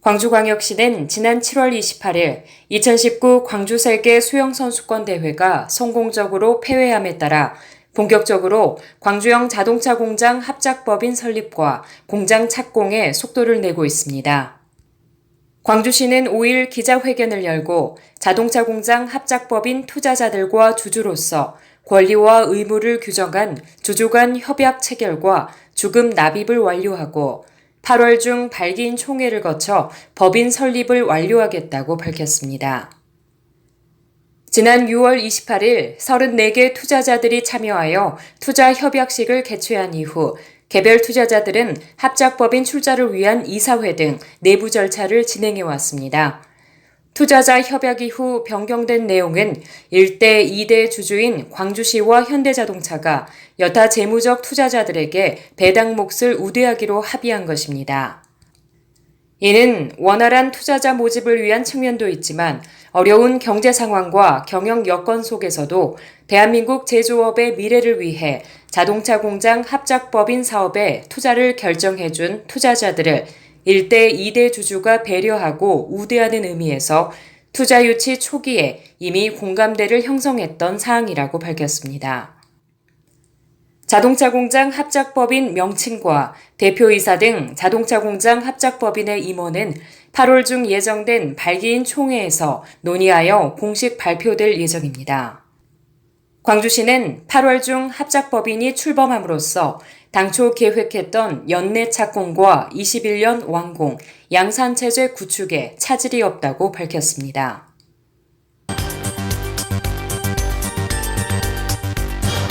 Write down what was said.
광주광역시는 지난 7월 28일 2019 광주세계 수영선수권 대회가 성공적으로 폐회함에 따라 본격적으로 광주형 자동차 공장 합작법인 설립과 공장 착공에 속도를 내고 있습니다. 광주시는 5일 기자회견을 열고 자동차 공장 합작법인 투자자들과 주주로서 권리와 의무를 규정한 주주 간 협약 체결과 주금 납입을 완료하고 8월 중 발기인 총회를 거쳐 법인 설립을 완료하겠다고 밝혔습니다. 지난 6월 28일 34개 투자자들이 참여하여 투자 협약식을 개최한 이후 개별 투자자들은 합작법인 출자를 위한 이사회 등 내부 절차를 진행해 왔습니다. 투자자 협약 이후 변경된 내용은 1대 2대 주주인 광주시와 현대자동차가 여타 재무적 투자자들에게 배당 몫을 우대하기로 합의한 것입니다. 이는 원활한 투자자 모집을 위한 측면도 있지만 어려운 경제 상황과 경영 여건 속에서도 대한민국 제조업의 미래를 위해 자동차 공장 합작법인 사업에 투자를 결정해준 투자자들을 1대 2대 주주가 배려하고 우대하는 의미에서 투자 유치 초기에 이미 공감대를 형성했던 사항이라고 밝혔습니다. 자동차 공장 합작법인 명칭과 대표이사 등 자동차 공장 합작법인의 임원은 8월 중 예정된 발기인 총회에서 논의하여 공식 발표될 예정입니다. 광주시는 8월 중 합작법인이 출범함으로써 당초 계획했던 연내 착공과 21년 완공, 양산체제 구축에 차질이 없다고 밝혔습니다.